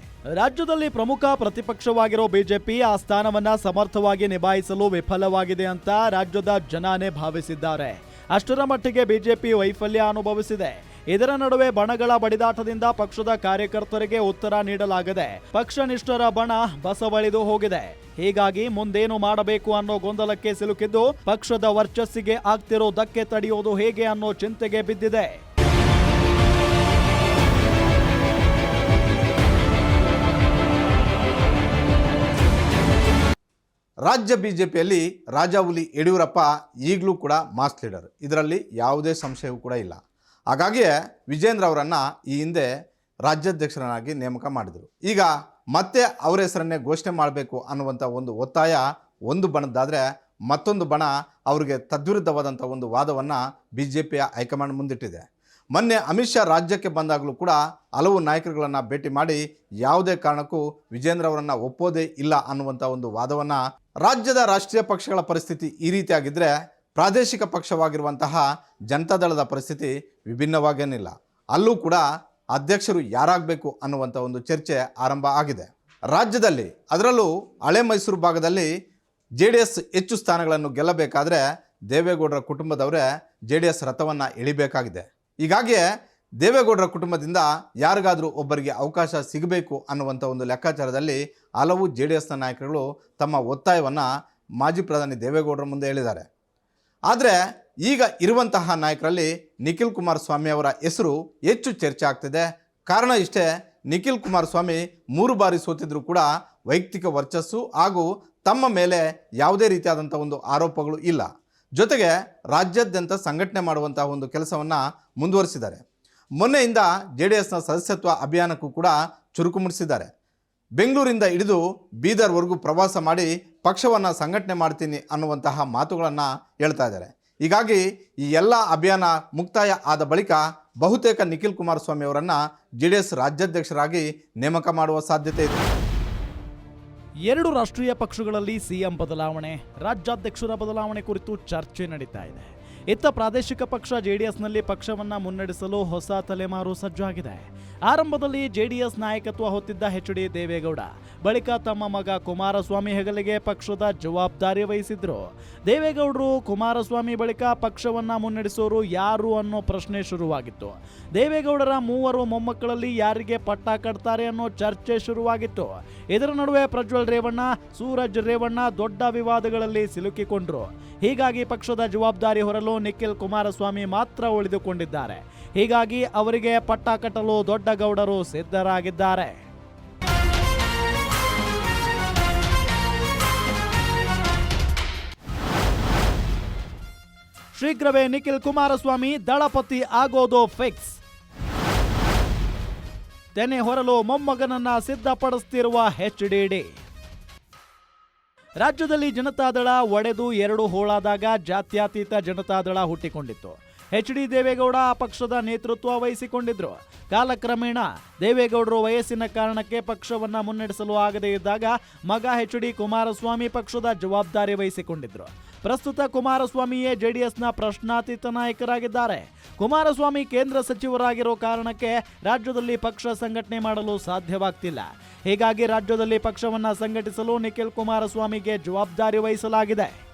ರಾಜ್ಯದಲ್ಲಿ ಪ್ರಮುಖ ಪ್ರತಿಪಕ್ಷವಾಗಿರೋ ಬಿಜೆಪಿ ಆ ಸ್ಥಾನವನ್ನ ಸಮರ್ಥವಾಗಿ ನಿಭಾಯಿಸಲು ವಿಫಲವಾಗಿದೆ ಅಂತ ರಾಜ್ಯದ ಜನಾನೇ ಭಾವಿಸಿದ್ದಾರೆ. ಅಷ್ಟರ ಮಟ್ಟಿಗೆ ಬಿಜೆಪಿ ವೈಫಲ್ಯ ಅನುಭವಿಸಿದೆ. ಇದರ ನಡುವೆ ಬಣಗಳ ಬಡಿದಾಟದಿಂದ ಪಕ್ಷದ ಕಾರ್ಯಕರ್ತರಿಗೆ ಉತ್ತರ ನೀಡಲಾಗಿದೆ. ಪಕ್ಷನಿಷ್ಠರ ಬಣ ಬಸವಳಿದು ಹೋಗಿದೆ. ಹೀಗಾಗಿ ಮುಂದೇನು ಮಾಡಬೇಕು ಅನ್ನೋ ಗೊಂದಲಕ್ಕೆ ಸಿಲುಕಿದ್ದು ಪಕ್ಷದ ವರ್ಚಸ್ಸಿಗೆ ಆಗ್ತಿರೋ ಧಕ್ಕೆ ತಡೆಯೋದು ಹೇಗೆ ಅನ್ನೋ ಚಿಂತೆಗೆ ಬಿದ್ದಿದೆ. ರಾಜ್ಯ ಬಿಜೆಪಿಯಲ್ಲಿ ರಾಜಾವುಲಿ ಯಡಿಯೂರಪ್ಪ ಈಗಲೂ ಕೂಡ ಮಾಸ್ ಲೀಡರ್. ಇದರಲ್ಲಿ ಯಾವುದೇ ಸಂಶಯವೂ ಕೂಡ ಇಲ್ಲ. ಹಾಗಾಗಿಯೇ ವಿಜೇಂದ್ರ ಅವರನ್ನು ಈ ಹಿಂದೆ ರಾಜ್ಯಾಧ್ಯಕ್ಷರನ್ನಾಗಿ ನೇಮಕ ಮಾಡಿದರು. ಈಗ ಮತ್ತೆ ಅವರ ಹೆಸರನ್ನೇ ಘೋಷಣೆ ಮಾಡಬೇಕು ಅನ್ನುವಂಥ ಒಂದು ಒತ್ತಾಯ ಒಂದು ಬಣದ್ದಾದರೆ ಮತ್ತೊಂದು ಬಣ ಅವರಿಗೆ ತದ್ವಿರುದ್ಧವಾದಂಥ ಒಂದು ವಾದವನ್ನು ಬಿ ಜೆ ಪಿಯ ಹೈಕಮಾಂಡ್ ಮುಂದಿಟ್ಟಿದೆ. ಮೊನ್ನೆ ಅಮಿತ್ ಶಾ ರಾಜ್ಯಕ್ಕೆ ಬಂದಾಗಲೂ ಕೂಡ ಹಲವು ನಾಯಕರುಗಳನ್ನು ಭೇಟಿ ಮಾಡಿ ಯಾವುದೇ ಕಾರಣಕ್ಕೂ ವಿಜೇಂದ್ರ ಅವರನ್ನು ಒಪ್ಪೋದೇ ಇಲ್ಲ ಅನ್ನುವಂಥ ಒಂದು ವಾದವನ್ನು ರಾಜ್ಯದ ರಾಷ್ಟ್ರೀಯ ಪಕ್ಷಗಳ ಪರಿಸ್ಥಿತಿ ಈ ರೀತಿಯಾಗಿದ್ದರೆ ಪ್ರಾದೇಶಿಕ ಪಕ್ಷವಾಗಿರುವಂತಹ ಜನತಾದಳದ ಪರಿಸ್ಥಿತಿ ವಿಭಿನ್ನವಾಗೇನಿಲ್ಲ. ಅಲ್ಲೂ ಕೂಡ ಅಧ್ಯಕ್ಷರು ಯಾರಾಗಬೇಕು ಅನ್ನುವಂಥ ಒಂದು ಚರ್ಚೆ ಆರಂಭ ಆಗಿದೆ. ರಾಜ್ಯದಲ್ಲಿ, ಅದರಲ್ಲೂ ಹಳೆ ಮೈಸೂರು ಭಾಗದಲ್ಲಿ ಜೆ ಡಿ ಎಸ್ ಹೆಚ್ಚು ಸ್ಥಾನಗಳನ್ನು ಗೆಲ್ಲಬೇಕಾದ್ರೆ ದೇವೇಗೌಡರ ಕುಟುಂಬದವರೇ ಜೆ ಡಿ ಎಸ್ ರಥವನ್ನು ಎಳಿಬೇಕಾಗಿದೆ ಹೀಗಾಗಿಯೇ ದೇವೇಗೌಡರ ಕುಟುಂಬದಿಂದ ಯಾರಿಗಾದರೂ ಒಬ್ಬರಿಗೆ ಅವಕಾಶ ಸಿಗಬೇಕು ಅನ್ನುವಂಥ ಒಂದು ಲೆಕ್ಕಾಚಾರದಲ್ಲಿ ಹಲವು ಜೆ ಡಿ ಎಸ್ನ ನಾಯಕರುಗಳು ತಮ್ಮ ಒತ್ತಾಯವನ್ನು ಮಾಜಿ ಪ್ರಧಾನಿ ದೇವೇಗೌಡರ ಮುಂದೆ ಹೇಳಿದ್ದಾರೆ. ಆದರೆ ಈಗ ಇರುವಂತಹ ನಾಯಕರಲ್ಲಿ ನಿಖಿಲ್ ಕುಮಾರಸ್ವಾಮಿ ಅವರ ಹೆಸರು ಹೆಚ್ಚು ಚರ್ಚೆ ಆಗ್ತಿದೆ. ಕಾರಣ ಇಷ್ಟೇ, ನಿಖಿಲ್ ಕುಮಾರಸ್ವಾಮಿ ಮೂರು ಬಾರಿ ಸೋತಿದ್ರು ಕೂಡ ವೈಯಕ್ತಿಕ ವರ್ಚಸ್ಸು ಹಾಗೂ ತಮ್ಮ ಮೇಲೆ ಯಾವುದೇ ರೀತಿಯಾದಂಥ ಒಂದು ಆರೋಪಗಳು ಇಲ್ಲ. ಜೊತೆಗೆ ರಾಜ್ಯಾದ್ಯಂತ ಸಂಘಟನೆ ಮಾಡುವಂತಹ ಒಂದು ಕೆಲಸವನ್ನು ಮುಂದುವರಿಸಿದ್ದಾರೆ. ಮೊನ್ನೆಯಿಂದ ಜೆ ಡಿ ಎಸ್ನ ಸದಸ್ಯತ್ವ ಅಭಿಯಾನಕ್ಕೂ ಕೂಡ ಚುರುಕು ಮೂಡಿಸಿದ್ದಾರೆ. ಬೆಂಗಳೂರಿಂದ ಹಿಡಿದು ಬೀದರ್ವರೆಗೂ ಪ್ರವಾಸ ಮಾಡಿ ಪಕ್ಷವನ್ನು ಸಂಘಟನೆ ಮಾಡ್ತೀನಿ ಅನ್ನುವಂತಹ ಮಾತುಗಳನ್ನು ಹೇಳ್ತಾ ಇದ್ದಾರೆ. ಹೀಗಾಗಿ ಈ ಎಲ್ಲ ಅಭಿಯಾನ ಮುಕ್ತಾಯ ಆದ ಬಳಿಕ ಬಹುತೇಕ ನಿಖಿಲ್ ಕುಮಾರಸ್ವಾಮಿ ಅವರನ್ನು ಜೆ ಡಿ ಎಸ್ ರಾಜ್ಯಾಧ್ಯಕ್ಷರಾಗಿ ನೇಮಕ ಮಾಡುವ ಸಾಧ್ಯತೆ ಇದೆ. ಎರಡು ರಾಷ್ಟ್ರೀಯ ಪಕ್ಷಗಳಲ್ಲಿ ಸಿಎಂ ಬದಲಾವಣೆ, ರಾಜ್ಯಾಧ್ಯಕ್ಷರ ಬದಲಾವಣೆ ಕುರಿತು ಚರ್ಚೆ ನಡೀತಾ ಇದೆ. ಇತ್ತ ಪ್ರಾದೇಶಿಕ ಪಕ್ಷ ಜೆಡಿಎಸ್ನಲ್ಲಿ ಪಕ್ಷವನ್ನ ಮುನ್ನಡೆಸಲು ಹೊಸ ತಲೆಮಾರು ಸಜ್ಜಾಗಿದೆ. ಆರಂಭದಲ್ಲಿ ಜೆಡಿಎಸ್ ನಾಯಕತ್ವ ಹೊತ್ತಿದ್ದ ಎಚ್ ಡಿ ದೇವೇಗೌಡ, ಬಳಿಕ ತಮ್ಮ ಮಗ ಕುಮಾರಸ್ವಾಮಿ ಹೆಗಲಿಗೆ ಪಕ್ಷದ ಜವಾಬ್ದಾರಿ ವಹಿಸಿದ್ರು. ದೇವೇಗೌಡರು ಕುಮಾರಸ್ವಾಮಿ ಬಳಿಕ ಪಕ್ಷವನ್ನ ಮುನ್ನಡೆಸೋರು ಯಾರು ಅನ್ನೋ ಪ್ರಶ್ನೆ ಶುರುವಾಗಿತ್ತು. ದೇವೇಗೌಡರ ಮೂವರು ಮೊಮ್ಮಕ್ಕಳಲ್ಲಿ ಯಾರಿಗೆ ಪಟ್ಟ ಕಟ್ತಾರೆ ಅನ್ನೋ ಚರ್ಚೆ ಶುರುವಾಗಿತ್ತು. ಇದರ ನಡುವೆ ಪ್ರಜ್ವಲ್ ರೇವಣ್ಣ, ಸೂರಜ್ ರೇವಣ್ಣ ದೊಡ್ಡ ವಿವಾದಗಳಲ್ಲಿ ಸಿಲುಕಿಕೊಂಡ್ರು. ಹೀಗಾಗಿ ಪಕ್ಷದ ಜವಾಬ್ದಾರಿ ಹೊರಲು ನಿಖಿಲ್ ಕುಮಾರಸ್ವಾಮಿ ಮಾತ್ರ ಉಳಿದುಕೊಂಡಿದ್ದಾರೆ. ಹೀಗಾಗಿ ಅವರಿಗೆ ಪಟ್ಟ ಕಟ್ಟಲು ದೊಡ್ಡ ಗೌಡರು ಸಿದ್ಧರಾಗಿದ್ದಾರೆ. ಶೀಘ್ರವೇ ನಿಖಿಲ್ ಕುಮಾರಸ್ವಾಮಿ ದಳಪತಿ ಆಗೋದು ಫಿಕ್ಸ್. ತೆನೆ ಹೊರಲು ಮೊಮ್ಮಗನನ್ನ ಸಿದ್ಧಪಡಿಸುತ್ತಿರುವ ಎಚ್ ರಾಜ್ಯದಲ್ಲಿ ಜನತಾದಳ ಒಡೆದು ಎರಡು ಹೋಳಾದಾಗ ಜಾತ್ಯತೀತ ಜನತಾದಳ ಹುಟ್ಟಿಕೊಂಡಿತ್ತು. ಎಚ್ ಡಿ ದೇವೇಗೌಡ ಆ ಪಕ್ಷದ ನೇತೃತ್ವ ವಹಿಸಿಕೊಂಡಿದ್ರು. ಕಾಲಕ್ರಮೇಣ ದೇವೇಗೌಡರು ವಯಸ್ಸಿನ ಕಾರಣಕ್ಕೆ ಪಕ್ಷವನ್ನ ಮುನ್ನಡೆಸಲು ಆಗದೇ ಇದ್ದಾಗ ಮಗ ಎಚ್ ಡಿ ಕುಮಾರಸ್ವಾಮಿ ಪಕ್ಷದ ಜವಾಬ್ದಾರಿ ವಹಿಸಿಕೊಂಡಿದ್ರು. ಪ್ರಸ್ತುತ ಕುಮಾರಸ್ವಾಮಿಯೇ ಜೆಡಿಎಸ್ನ ಪ್ರಶ್ನಾತೀತ ನಾಯಕರಾಗಿದ್ದಾರೆ. ಕುಮಾರಸ್ವಾಮಿ ಕೇಂದ್ರ ಸಚಿವರಾಗಿರೋ ಕಾರಣಕ್ಕೆ ರಾಜ್ಯದಲ್ಲಿ ಪಕ್ಷ ಸಂಘಟನೆ ಮಾಡಲು ಸಾಧ್ಯವಾಗ್ತಿಲ್ಲ. ಹೀಗಾಗಿ ರಾಜ್ಯದಲ್ಲಿ ಪಕ್ಷವನ್ನ ಸಂಘಟಿಸಲು ನಿಖಿಲ್ ಕುಮಾರಸ್ವಾಮಿಗೆ ಜವಾಬ್ದಾರಿ ವಹಿಸಲಾಗಿದೆ.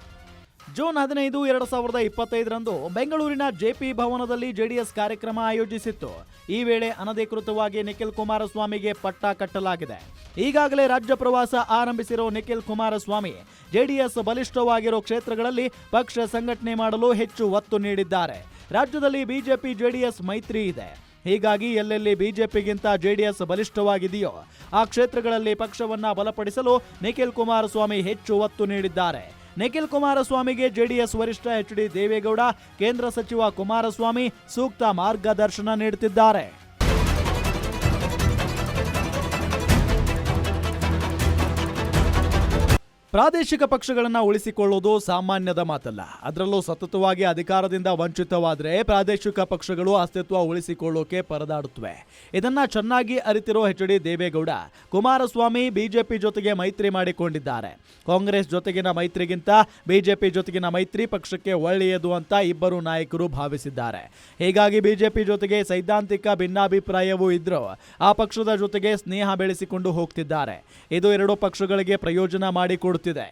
ಜೂನ್ ಹದಿನೈದು, ಎರಡು ಸಾವಿರದ ಇಪ್ಪತ್ತೈದರಂದು ಬೆಂಗಳೂರಿನ ಜೆಪಿ ಭವನದಲ್ಲಿ ಜೆಡಿಎಸ್ ಕಾರ್ಯಕ್ರಮ ಆಯೋಜಿಸಿತ್ತು. ಈ ವೇಳೆ ಅನಧಿಕೃತವಾಗಿ ನಿಖಿಲ್ ಕುಮಾರಸ್ವಾಮಿಗೆ ಪಟ್ಟ ಕಟ್ಟಲಾಗಿದೆ. ಈಗಾಗಲೇ ರಾಜ್ಯ ಪ್ರವಾಸ ಆರಂಭಿಸಿರೋ ನಿಖಿಲ್ ಕುಮಾರಸ್ವಾಮಿ ಜೆಡಿಎಸ್ ಬಲಿಷ್ಠವಾಗಿರೋ ಕ್ಷೇತ್ರಗಳಲ್ಲಿ ಪಕ್ಷ ಸಂಘಟನೆ ಮಾಡಲು ಹೆಚ್ಚು ಒತ್ತು ನೀಡಿದ್ದಾರೆ. ರಾಜ್ಯದಲ್ಲಿ ಬಿಜೆಪಿ ಜೆಡಿಎಸ್ ಮೈತ್ರಿ ಇದೆ. ಹೀಗಾಗಿ ಎಲ್ಲೆಲ್ಲಿ ಬಿಜೆಪಿಗಿಂತ ಜೆಡಿಎಸ್ ಬಲಿಷ್ಠವಾಗಿದೆಯೋ ಆ ಕ್ಷೇತ್ರಗಳಲ್ಲಿ ಪಕ್ಷವನ್ನ ಬಲಪಡಿಸಲು ನಿಖಿಲ್ ಕುಮಾರಸ್ವಾಮಿ ಹೆಚ್ಚು ಒತ್ತು ನೀಡಿದ್ದಾರೆ. ನಿಖಿಲ್ ಕುಮಾರಸ್ವಾಮಿಗೆ ಜೆಡಿಎಸ್ ವರಿಷ್ಠ ಎಚ್ ಡಿ ದೇವೇಗೌಡ ಕೇಂದ್ರ ಸಚಿವ ಕುಮಾರಸ್ವಾಮಿ ಸೂಕ್ತ ಮಾರ್ಗದರ್ಶನ ನೀಡುತ್ತಿದ್ದಾರೆ. ಪ್ರಾದೇಶಿಕ ಪಕ್ಷಗಳನ್ನ ಉಳಿಸಿಕೊಳ್ಳೋದು ಸಾಮಾನ್ಯದ ಮಾತಲ್ಲ. ಅದರಲ್ಲೂ ಸತತವಾಗಿ ಅಧಿಕಾರದಿಂದ ವಂಚಿತವಾದರೆ ಪ್ರಾದೇಶಿಕ ಪಕ್ಷಗಳು ಅಸ್ತಿತ್ವ ಉಳಿಸಿಕೊಳ್ಳೋಕೆ ಪರದಾಡುತ್ತವೆ. ಇದನ್ನ ಚೆನ್ನಾಗಿ ಅರಿತಿರೋ H D Deve Gowda, Kumaraswamy BJP ಜೊತೆಗೆ ಮೈತ್ರಿ ಮಾಡಿಕೊಂಡಿದ್ದಾರೆ. ಕಾಂಗ್ರೆಸ್ ಜೊತೆಗಿನ ಮೈತ್ರಿಗಿಂತ ಬಿಜೆಪಿ ಜೊತೆಗಿನ ಮೈತ್ರಿ ಪಕ್ಷಕ್ಕೆ ಒಳ್ಳೆಯದು ಅಂತ ಇಬ್ಬರು ನಾಯಕರು ಭಾವಿಸಿದ್ದಾರೆ. ಹೀಗಾಗಿ ಬಿಜೆಪಿ ಜೊತೆಗೆ ಸೈದ್ಧಾಂತಿಕ ಭಿನ್ನಾಭಿಪ್ರಾಯವೂ ಇದ್ರೂ ಆ ಪಕ್ಷದ ಜೊತೆಗೆ ಸ್ನೇಹ ಬೆಳೆಸಿಕೊಂಡು ಹೋಗ್ತಿದ್ದಾರೆ. ಇದು ಎರಡು ಪಕ್ಷಗಳಿಗೆ ಪ್ರಯೋಜನ ಮಾಡಿಕೊಡುತ್ತಿದೆ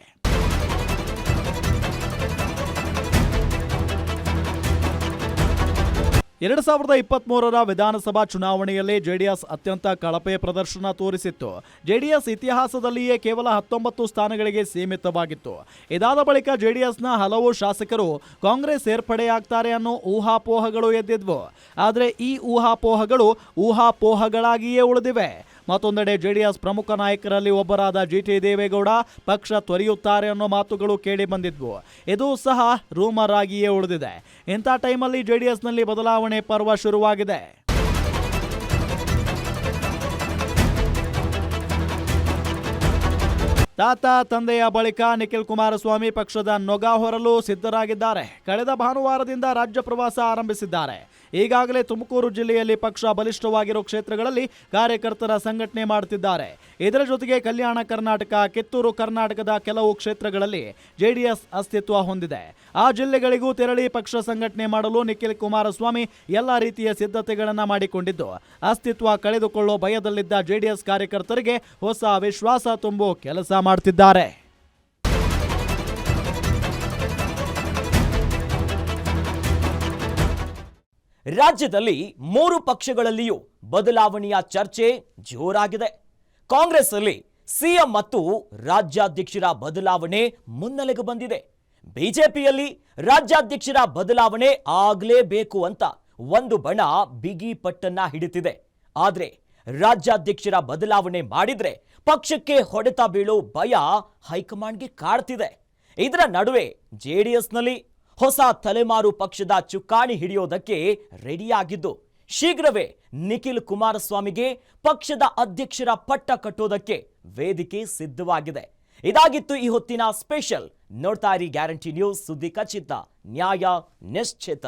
ಎರಡು ಸಾವಿರದ ಇಪ್ಪತ್ಮೂರರ ವಿಧಾನಸಭಾ ಚುನಾವಣೆಯಲ್ಲಿ ಜೆಡಿಎಸ್ ಅತ್ಯಂತ ಕಳಪೆ ಪ್ರದರ್ಶನ ತೋರಿಸಿತ್ತು. ಜೆಡಿಎಸ್ ಇತಿಹಾಸದಲ್ಲಿಯೇ ಕೇವಲ ಹತ್ತೊಂಬತ್ತು ಸ್ಥಾನಗಳಿಗೆ ಸೀಮಿತವಾಗಿತ್ತು. ಇದಾದ ಬಳಿಕ ಜೆಡಿಎಸ್ನ ಹಲವು ಶಾಸಕರು ಕಾಂಗ್ರೆಸ್ ಸೇರ್ಪಡೆಯಾಗ್ತಾರೆ ಅನ್ನೋ ಊಹಾಪೋಹಗಳು ಎದ್ದಿದ್ವು. ಆದರೆ ಈ ಊಹಾಪೋಹಗಳು ಊಹಾಪೋಹಗಳಾಗಿಯೇ ಉಳಿದಿವೆ. ಮತ್ತೊಂದೆಡೆ ಜೆಡಿಎಸ್ ಪ್ರಮುಖ ನಾಯಕರಲ್ಲಿ ಒಬ್ಬರಾದ ಜಿಟಿ ದೇವೇಗೌಡ ಪಕ್ಷ ತೊರೆಯುತ್ತಾರೆ ಅನ್ನೋ ಮಾತುಗಳು ಕೇಳಿ ಬಂದಿದ್ವು. ಇದು ಸಹ ರೂಮರ್ ಆಗಿಯೇ ಉಳಿದಿದೆ. ಇಂಥ ಟೈಮಲ್ಲಿ ಜೆಡಿಎಸ್ನಲ್ಲಿ ಬದಲಾವಣೆ ಪರ್ವ ಶುರುವಾಗಿದೆ. ತಾತ, ತಂದೆಯ ಬಳಿಕ ನಿಖಿಲ್ ಕುಮಾರಸ್ವಾಮಿ ಪಕ್ಷದ ನೊಗ ಹೊರಲು ಸಿದ್ಧರಾಗಿದ್ದಾರೆ. ಕಳೆದ ಭಾನುವಾರದಿಂದ ರಾಜ್ಯ ಪ್ರವಾಸ ಆರಂಭಿಸಿದ್ದಾರೆ. ಈಗಾಗಲೇ ತುಮಕೂರು ಜಿಲ್ಲೆಯಲ್ಲಿ ಪಕ್ಷ ಬಲಿಷ್ಠವಾಗಿರೋ ಕ್ಷೇತ್ರಗಳಲ್ಲಿ ಕಾರ್ಯಕರ್ತರ ಸಂಘಟನೆ ಮಾಡುತ್ತಿದ್ದಾರೆ ಇದರ ಜೊತೆಗೆ ಕಲ್ಯಾಣ ಕರ್ನಾಟಕ, ಕಿತ್ತೂರು ಕರ್ನಾಟಕದ ಕೆಲವು ಕ್ಷೇತ್ರಗಳಲ್ಲಿ ಜೆಡಿಎಸ್ ಅಸ್ತಿತ್ವ ಹೊಂದಿದೆ. ಆ ಜಿಲ್ಲೆಗಳಿಗೂ ತೆರಳಿ ಪಕ್ಷ ಸಂಘಟನೆ ಮಾಡಲು ನಿಖಿಲ್ ಕುಮಾರಸ್ವಾಮಿ ಎಲ್ಲ ರೀತಿಯ ಸಿದ್ಧತೆಗಳನ್ನು ಮಾಡಿಕೊಂಡಿದ್ದು, ಅಸ್ತಿತ್ವ ಕಳೆದುಕೊಳ್ಳೋ ಭಯದಲ್ಲಿದ್ದ ಜೆಡಿಎಸ್ ಕಾರ್ಯಕರ್ತರಿಗೆ ಹೊಸ ವಿಶ್ವಾಸ ತುಂಬೋ ಕೆಲಸ ಮಾಡ್ತಿದ್ದಾರೆ. ರಾಜ್ಯದಲ್ಲಿ ಮೂರು ಪಕ್ಷಗಳಲ್ಲಿಯೂ ಬದಲಾವಣೆಯ ಚರ್ಚೆ ಜೋರಾಗಿದೆ. ಕಾಂಗ್ರೆಸ್ ಅಲ್ಲಿ ಸಿಎಂ ಮತ್ತು ರಾಜ್ಯಾಧ್ಯಕ್ಷರ ಬದಲಾವಣೆ ಮುನ್ನೆಲೆಗೆ ಬಂದಿದೆ. ಬಿಜೆಪಿಯಲ್ಲಿ ರಾಜ್ಯಾಧ್ಯಕ್ಷರ ಬದಲಾವಣೆ ಆಗಲೇಬೇಕು ಅಂತ ಒಂದು ಬಣ ಬಿಗಿ ಪಟ್ಟನ್ನ ಹಿಡಿತಿದೆ. ಆದರೆ ರಾಜ್ಯಾಧ್ಯಕ್ಷರ ಬದಲಾವಣೆ ಮಾಡಿದ್ರೆ ಪಕ್ಷಕ್ಕೆ ಹೊಡೆತ ಬೀಳೋ ಭಯ ಹೈಕಮಾಂಡ್ಗೆ ಕಾಡ್ತಿದೆ. ಇದರ ನಡುವೆ ಜೆಡಿಎಸ್ನಲ್ಲಿ ಹೊಸ ತಲೆಮಾರು ಪಕ್ಷದ ಚುಕ್ಕಾಣಿ ಹಿಡಿಯೋದಕ್ಕೆ ರೆಡಿಯಾಗಿದ್ದು, ಶೀಘ್ರವೇ ನಿಖಿಲ್ ಕುಮಾರಸ್ವಾಮಿಗೆ ಪಕ್ಷದ ಅಧ್ಯಕ್ಷರ ಪಟ್ಟ ಕಟ್ಟೋದಕ್ಕೆ ವೇದಿಕೆ ಸಿದ್ಧವಾಗಿದೆ. ಇದಾಗಿತ್ತು ಈ ಹೊತ್ತಿನ ಸ್ಪೆಷಲ್. ನೋಡ್ತಾ ಇರಿ ಗ್ಯಾರಂಟಿ ನ್ಯೂಸ್ ಸುದ್ದಿ ಖಚಿತ. ನ್ಯಾಯ ನಿಶ್ಚಿತ.